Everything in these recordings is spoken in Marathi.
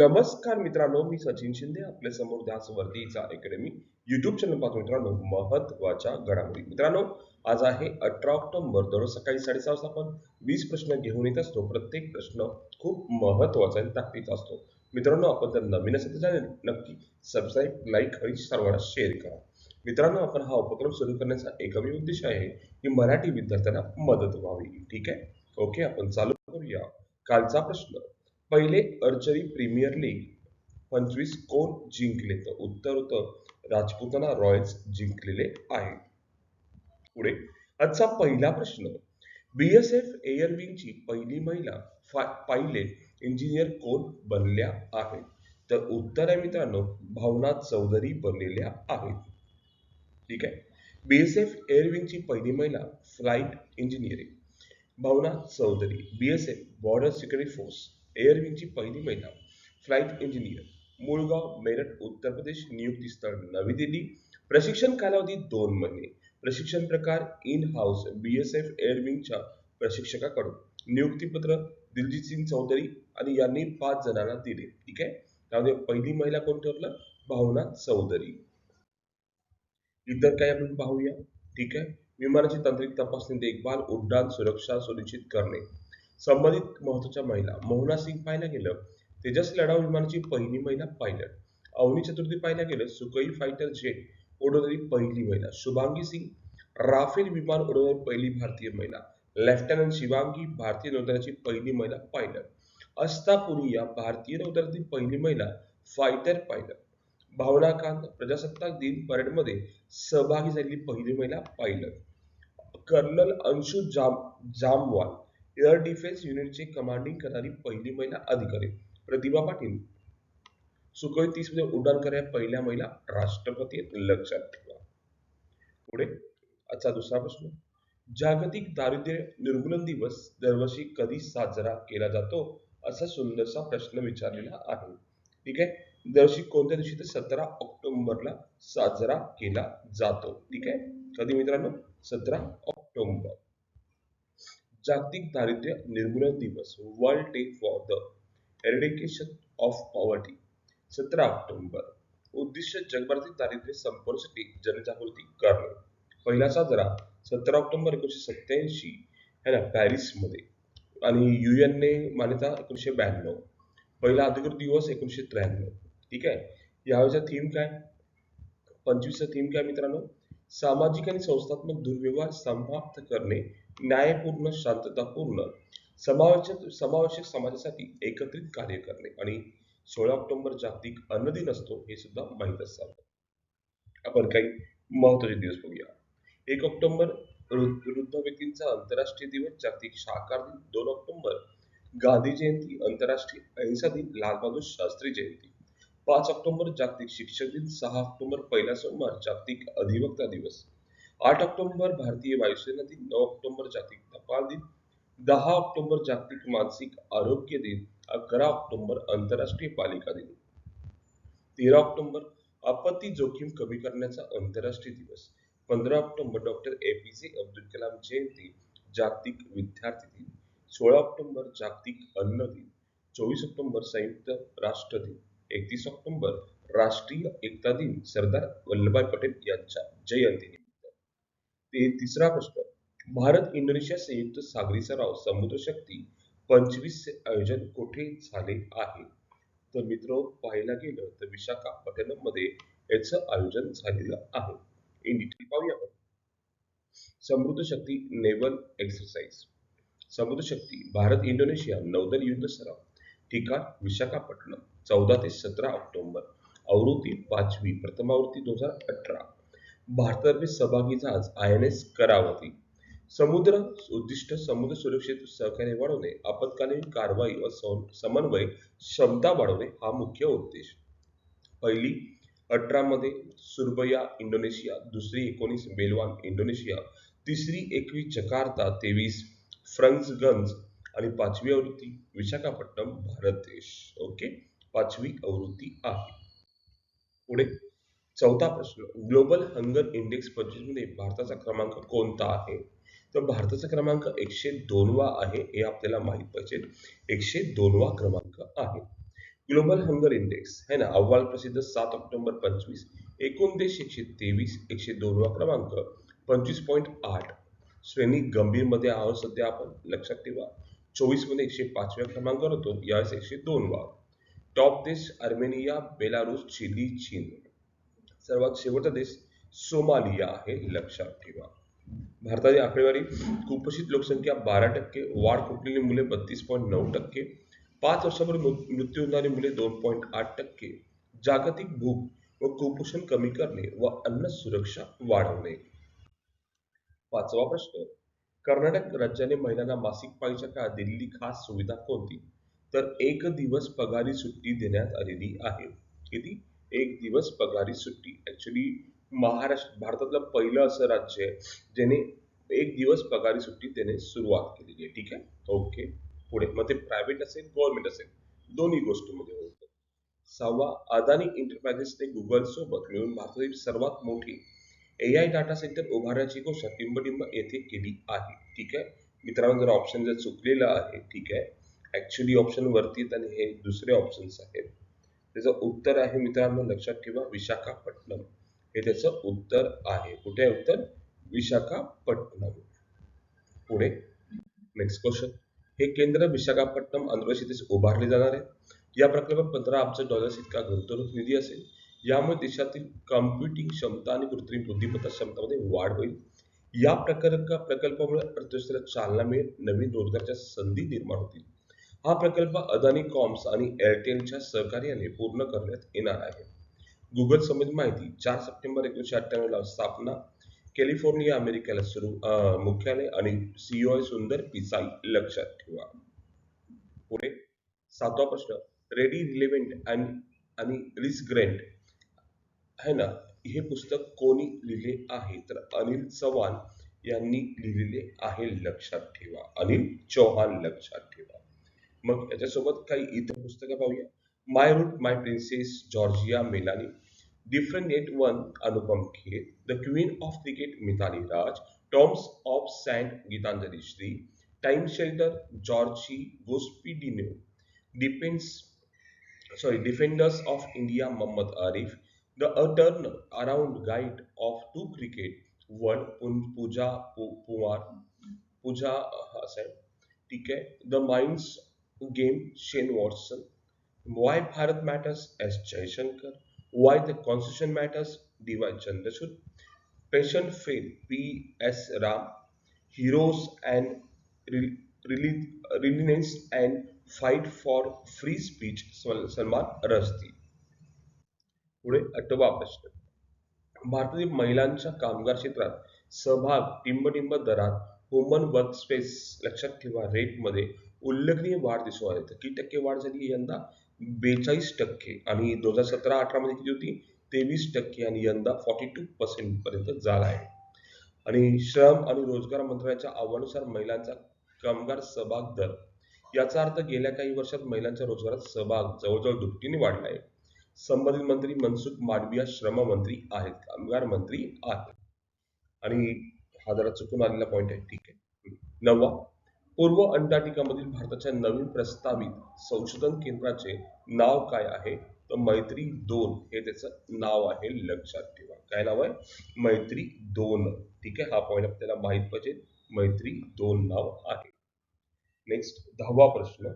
नमस्कार मित्रांनो मी सचिन शिंदे आपल्यासमोर ध्यास वर्दीचा अकॅडमी युट्यूब चॅनल पाहतो मित्रांनो महत्त्वाच्या घडामोडी. मित्रांनो आज आहे अठरा ऑक्टोबर दररोज सकाळी साडेसहा वाजता आपण वीस प्रश्न घेऊन येत असतो. प्रत्येक प्रश्न खूप महत्त्वाचा आणि ताकदीचा असतो. मित्रांनो आपण जर नवीन असेल तर नक्की सबस्क्राईब लाईक आणि सर्वांना शेअर करा. मित्रांनो आपण हा उपक्रम सुरू करण्याचा एकमेव उद्देश आहे की मराठी विद्यार्थ्यांना मदत व्हावी. ठीक आहे? ओके आपण चालू करूया. कालचा प्रश्न. पहिले अर्चरी प्रीमियर लीग पंचवीस कोण जिंकले तर उत्तर होतं राजपुताना रॉयल्स जिंकलेले आहे पुढे आजचा पहिला प्रश्न. बीएसएफ एअरविंगची पहिली महिला पहिले इंजिनियर कोण बनल्या आहेत? तर उत्तर आहे मित्रांनो भावना चौधरी बनलेल्या आहेत. ठीक आहे? बीएसएफ एफ एअरविंगची पहिली महिला flight engineering Bhavana Chaudhari BSF border security force एअरविंगची पहिली महिला फ्लाईट इंजिनियर मुळगाव मेरठ उत्तर प्रदेश नियुक्ती स्थळ नवी दिल्ली. प्रशिक्षण कालावधी दोन महिने. प्रशिक्षण प्रकार इन हाऊस बीएसएफ एफ एअरविंगच्या प्रशिक्षकाकडून. नियुक्तीपत्र दिलजीत सिंग चौधरी आणि यांनी पाच जणांना दिले. ठीक आहे? त्यामध्ये पहिली महिला कोण ठरलं? भावना चौधरी. इतर काही आपण पाहूया. ठीक आहे? विमानाची तांत्रिक तपासणी देखभाल उड्डाण सुरक्षा सुनिश्चित करणे. संबंधित महत्त्वाच्या महिला मोहना सिंग पाहायला गेलं तेजस लढाऊ विमानाची पहिली महिला पायलट अवनी चतुर्थी पाहायला गेलं सुकई फायटर जेट उडवणारी पहिली महिला शुभांगी सिंग राफेल विमान उडवणारी पहिली भारतीय महिला लेफ्टनंट शिवांगी भारतीय नौदलाची पहिली महिला पायलट अस्ता पुरी या भारतीय नौदलातील पहिली महिला फायटर पायलट भावना कांत प्रजासत्ताक दिन परेडमध्ये सहभागी झालेली पहिली महिला pilot colonel Anshu Jam Jamwal air defence युनिटचे कमांडिंग करणारी पहिली महिला अधिकारी प्रतिभा पाटील. सुखोई तीसमध्ये उड्डाण करणाऱ्या पहिल्या महिला राष्ट्रपती लक्षात ठेवा. पुढे आजचा दुसरा प्रश्न. जागतिक दारिद्र्य निर्मूलन दिवस दरवर्षी कधी साजरा केला जातो? असा सुंदरसा प्रश्न विचारलेला आहे. ठीक आहे? दरवर्षी कोणत्या दिवशी तर सतरा ऑक्टोबरला साजरा केला जातो? ठीक आहे? कधी मित्रांनो? सतरा ऑक्टोबर. जागतिक दारिद्र्य निर्मूलन दिवस world day for the eradication of poverty सतरा ऑक्टोबर. उद्दिष्ट जगभरातील दारिद्र्य संपवण्यासाठी जनजागृती करणे. पहिला साजरा सतरा ऑक्टोबर एकोणीसशे सत्याऐंशी है ना पॅरिसमध्ये. आणि UN ने मान्यता एकोणीसशे ब्याण्णव. पहिला अधिकृत दिवस एकोणीसशे त्र्याण्णव. ठीक आहे? यावेळेचा थीम काय? पंचवीसचा थीम काय मित्रांनो? सामाजिक आणि संस्थात्मक दुर्व्यवहार समाप्त करणे न्यायपूर्ण शांततापूर्ण समावेशक समावेशक समाजासाठी एकत्रित कार्य करणे आणि सोळा ऑक्टोबर जागतिक अन्न दिन असतो हे सुद्धा माहीत असावं. आपण काही महत्त्वाचे दिवस बघूया. एक ऑक्टोबर वृद्ध व्यक्तींचा आंतरराष्ट्रीय दिवस जागतिक शाकार दिन दोन ऑक्टोबर गांधी जयंती आंतरराष्ट्रीय अहिंसा दिन लालबहादूर शास्त्री जयंती. पाच ऑक्टोबर जागतिक शिक्षक दिन, सहा ऑक्टोबर पहिला सोमवार जागतिक अधिवक्ता दिवस. आठ ऑक्टोबर भारतीय वायुसेना दिन, नऊ ऑक्टोबर जागतिक टपाल दिन, दहा ऑक्टोबर जागतिक मानसिक आरोग्य दिन, अकरा ऑक्टोबर आंतरराष्ट्रीय पालिका दिन. तेरा ऑक्टोबर आपत्ती जोखीम कमी करण्याचा आंतरराष्ट्रीय दिवस. पंधरा ऑक्टोबर डॉक्टर ए पी जे अब्दुल कलाम जयंती, जागतिक विद्यार्थी दिन. सोळा ऑक्टोबर जागतिक अन्न दिन. चोवीस ऑक्टोबर संयुक्त राष्ट्र दिन. एकतीस ऑक्टोबर राष्ट्रीय एकता दिन सरदार वल्लभभाई पटेल यांच्या जयंतीनिमित्त. ते तिसरा प्रश्न भारत इंडोनेशिया संयुक्त सागरी सराव समुद्र शक्ती पंचवीस आयोजन कोठे झाले आहे? तर मित्र पाहायला गेलं तर विशाखापट्टणममध्ये याचं आयोजन झालेलं आहे. इन डिटेल पाहूया आपण. समृद्ध शक्ती नेव्हल एक्सरसाइज. समुद्र शक्ती भारत इंडोनेशिया नौदल युद्ध सराव. ठिकाण विशाखापट्टणम. चौदा ते सतरा ऑक्टोबर. आवृत्ती पाचवी प्रथमावृत्ती दोन हजार अठरा. भारतातर्फे सहभागी जहाज आय एन एस करावती. समुद्र उद्दिष्ट समुद्र सुरक्षेत सहकार्य वाढवणे आपत्कालीन कारवाई व समन्वय क्षमता वाढवणे हा मुख्य उद्देश. पहिली अठरा मध्ये सुरबया इंडोनेशिया. दुसरी एकोणीस बेलवान इंडोनेशिया. तिसरी एकवीस जकार्ता तेवीस फ्रंक्सगंज आणि पाचवी आवृत्ती विशाखापट्टणम भारत देश. ओके? पाचवी आवृत्ती आहे. पुढे चौथा प्रश्न. ग्लोबल हंगर इंडेक्स पंचवीसमध्ये भारताचा क्रमांक कोणता आहे? तर भारताचा क्रमांक एकशे दोनवा आहे हे आपल्याला माहीत पाहिजे. एकशे दोनवा क्रमांक आहे. ग्लोबल हंगर इंडेक्स है ना? अहवाल प्रसिद्ध सात ऑक्टोबर पंचवीस एकूण देश एकशे तेवीस एकशे दोनवा क्रमांक पंचवीस पॉईंट आठ. श्रेणी गंभीरमध्ये आहोत सध्या आपण. लक्षात ठेवा. चोवीसमध्ये एकशे पाचव्या क्रमांकावर होतो यावेळेस एकशे दोन वा टॉप देश आर्मेनिया बेलारूस चिली चीन. सर्वात शेवटचा देश सोमालिया आहे लक्षात ठेवा. भारताची आकडेवारी कुपोषित लोकसंख्या बारा टक्के वाढ खुटलेली मुले बत्तीस पॉईंट नऊ टक्के पाच वर्षापूर्वी मृत्यू होणारी मुले दोन पॉईंट आठ टक्के. जागतिक भूक व कुपोषण कमी करणे व अन्न सुरक्षा वाढवणे. पाचवा प्रश्न कर्नाटक राज्याने महिलांना मासिक पाळीच्या काळात दिलेली खास सुविधा कोणती? तर एक दिवस पगारी सुट्टी देण्यात आलेली आहे. किती? एक दिवस पगारी सुट्टी. ऍक्च्युली महाराष्ट्र भारतातलं पहिलं असं राज्य आहे ज्याने एक दिवस पगारी सुट्टी देणे सुरुवात केलेली आहे. ठीक आहे? ओके पुढे. मग ते प्रायव्हेट असेल गव्हर्नमेंट असेल दोन्ही गोष्टीमध्ये होतं. सहावा अदानी एंटरप्राइजेसने गुगल सोबत मिळून भारतातील सर्वात मोठी ए आय डाटा सेंटर उभारण्याची घोषणा टिंबटिंब येथे केली आहे. ठीक आहे? मित्रांनो जर ऑप्शन जर चुकलेलं आहे ठीक आहे ऍक्च्युली ऑप्शन वरती आहेत आणि हे दुसरे ऑप्शन्स आहेत. त्याचं उत्तर आहे मित्रांनो लक्षात ठेवा विशाखापट्टणम. हे त्याचं उत्तर आहे. कुठे आहे उत्तर? विशाखापट्टणम. पुढे नेक्स्ट क्वेश्चन हे केंद्र विशाखापट्टणम आंध्रप्रदेश येथे उभारले जाणार आहे. या प्रकल्पात पंधरा अब्ज डॉलर्स इतका गुंतवणूक निधी असेल. यामुळे देशातील कॉम्प्युटिंग क्षमता आणि कृत्रिम बुद्धिमत्ता क्षमतामध्ये वाढ होईल. या प्रकल्प प्रकल्पामुळे अर्थव्यवस्थेला चालना मिळेल. नवीन रोजगारच्या संधी निर्माण होतील. हा प्रकल्प अदानी कॉम्स आणि एअरटेलच्या सहकार्याने पूर्ण करण्यात येणार आहे. गुगल संबंधित माहिती चार सप्टेंबर एकोणीसशे अठ्ठ्याण्णवला स्थापना कॅलिफोर्निया अमेरिकेला सुरू मुख्यालय आणि सीओ सुंदर पिसाई लक्षात ठेवा. पुढे सातवा प्रश्न रेडी रिलेव्हेंट आणि आणि रिस्क ग्रेंट है ना? हे पुस्तक कोणी लिहिले आहे? तर अनिल चव्हाण यांनी लिहिलेले आहे लक्षात ठेवा. अनिल चौहान लक्षात मग त्याच्यासोबत काही इतर पुस्तकं पाहूया. My root my princess Georgia Melanie different net one Anupam Kher the queen of cricket Mithali Raj tombs of sand Geetanjali Shree time shelter Georgi Gospodinov depends sorry defenders of India Mohammad Arif the a turn around guide of to cricket world Pooja Puvar Pooja Hasan ठीक है? The minds game Shane Watson. Why Bharat matters S Jaishankar why the constitution matters D Y Chandrachud passion fail P S Ram heroes and re- reli- reliance and fight for free speech सल- सलमान रश्दी पुढे आठवा प्रश्न. भारतातील महिलांच्या कामगार क्षेत्रात सहभाग टिंबटिंब दरात ह्युमन वर्क स्पेस लक्षात ठेवा रेटमध्ये उल्लेखनीय वाढ दिसून आली. किती टक्के वाढ झाली यंदा. बेचाळीस टक्के. आणि दोन हजार सतरा अठरा मध्ये किती होती? तेवीस टक्के. आणि यंदा फॉर्टी टू पर्सेंट पर्यंत झाला आहे. आणि श्रम आणि रोजगार मंत्रालयाच्या आव्हानुसार महिलांचा कामगार सहभाग दर. याचा अर्थ गेल्या काही वर्षात महिलांच्या रोजगारात सहभाग जवळजवळ दुपटीने वाढला आहे. संबंधित मंत्री मनसुख मांडविया श्रम मंत्री आहेत. कामगार मंत्री आहेत. आणि हा जरा चुकून आलेला पॉईंट आहे. ठीक आहे. नववा पूर्व अंटार्क्टिकामधील भारताच्या नवीन प्रस्तावित संशोधन केंद्राचे नाव काय आहे? तर मैत्री दोन हे त्याचं नाव आहे लक्षात ठेवा. काय नाव आहे? मैत्री दोन. ठीक आहे हा पॉईंट आपल्याला माहीत पाहिजे मैत्री दोन नाव आहे. नेक्स्ट दहावा प्रश्न.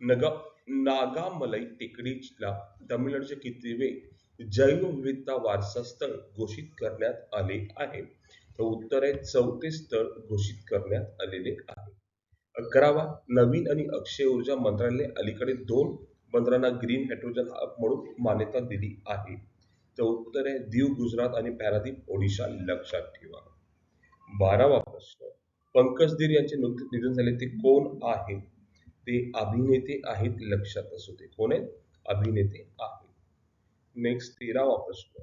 नगा नागामलाई टेकडीला तमिळनाडूचे कितवे जैवविविधता वारसा स्थळ घोषित करण्यात आले आहे? तर उत्तर आहे चौथे स्थळ घोषित करण्यात आलेले आहे. अकरावा नवीन आणि अक्षय ऊर्जा मंत्रालयाने अलीकडे दोन बंदरांना ग्रीन हायड्रोजन हब म्हणून मान्यता दिली आहे. तर उत्तर आहे दीव गुजरात आणि पॅरादीप ओडिशा लक्षात ठेवा. बारावा प्रश्न पंकज धीर यांचे नुकतेच निधन झाले ते कोण आहेत ते अभिनेते आहेत लक्षात असू दे. कोण आहेत? अभिनेते आहेत. नेक्स्ट तेरावा प्रश्न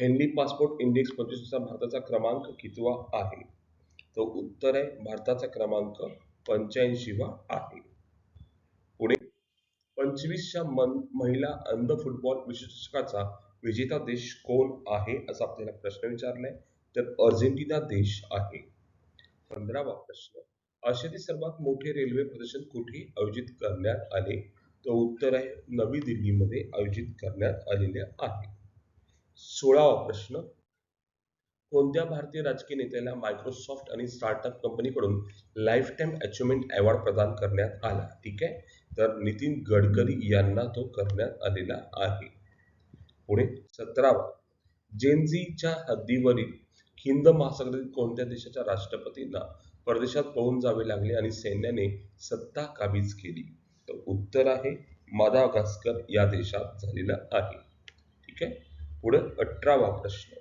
हेनली पासपोर्ट इंडेक्स पंचवीसचा भारताचा क्रमांक कितवा आहे? तो उत्तर आहे भारताचा क्रमांक पंच्याऐंशीवा आहे. पुढे पंचवीसच्या मन महिला अंध फुटबॉल विश्वचषकाचा विजेता देश कोण आहे असा आपल्याला प्रश्न विचारलाय? तर अर्जेंटिना देश आहे. पंधरावा प्रश्न. आशियातील सर्वात मोठे रेल्वे प्रदर्शन कुठे आयोजित करण्यात आले? तर उत्तर आहे नवी दिल्लीमध्ये आयोजित करण्यात आलेले आहे. सोळावा प्रश्न कोणत्या भारतीय राजकीय नेत्याला मायक्रोसॉफ्ट आणि स्टार्टअप कंपनीकडून लाईफ टाईम अचिव्हमेंट अवॉर्ड प्रदान करण्यात आला? ठीक आहे? तर नितीन गडकरी यांना तो करण्यात आलेला आहे. पुढे सतरावा. जेनझीच्या हद्दीवरील हिंद महासागरातील कोणत्या देशाच्या राष्ट्रपतींना परदेशात पळून जावे लागले आणि सैन्याने सत्ता काबीज केली? तर उत्तर आहे मादागास्कर या देशात झालेला आहे. ठीक आहे? पुढे अठरावा प्रश्न.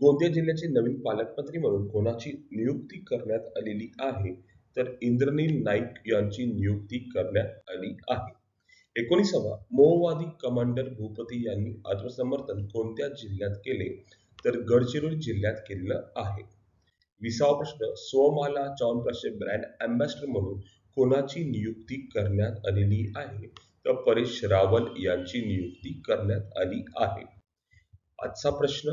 गोंदिया जिल्ह्याचे नवीन पालकमंत्री म्हणून कोणाची नियुक्ती करण्यात आलेली आहे? तर इंद्रनील नाईक यांची नियुक्ती करण्यात आली आहे. एकोणीसावा मोहवादी कमांडर भूपती यांनी आत्मसमर्थन कोणत्या जिल्ह्यात केले? तर गडचिरोली जिल्ह्यात केलेलं आहे. विसावा प्रश्न सोमाला च्यवनप्राशचे ब्रँड अँबॅसिडर म्हणून कोणाची नियुक्ती करण्यात आलेली आहे? परेश रावल यांची नियुक्ती करण्यात आली आहे. आजचा प्रश्न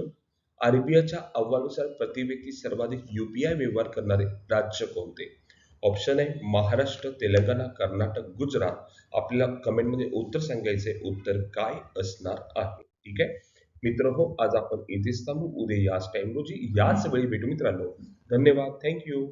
आरबीआयच्या अहवालानुसार प्रति व्यक्ती सर्वाधिक युपीआय व्यवहार करणारे राज्य कोणते? ऑप्शन आहे महाराष्ट्र तेलंगणा कर्नाटक गुजरात. आपल्याला कमेंटमध्ये उत्तर सांगायचे उत्तर काय असणार आहे? ठीक आहे? मित्र हो आज आपण इथेच थांबू. उद्या याच टाइम रोजी याच वेळी भेटू मित्रांनो. धन्यवाद. थँक्यू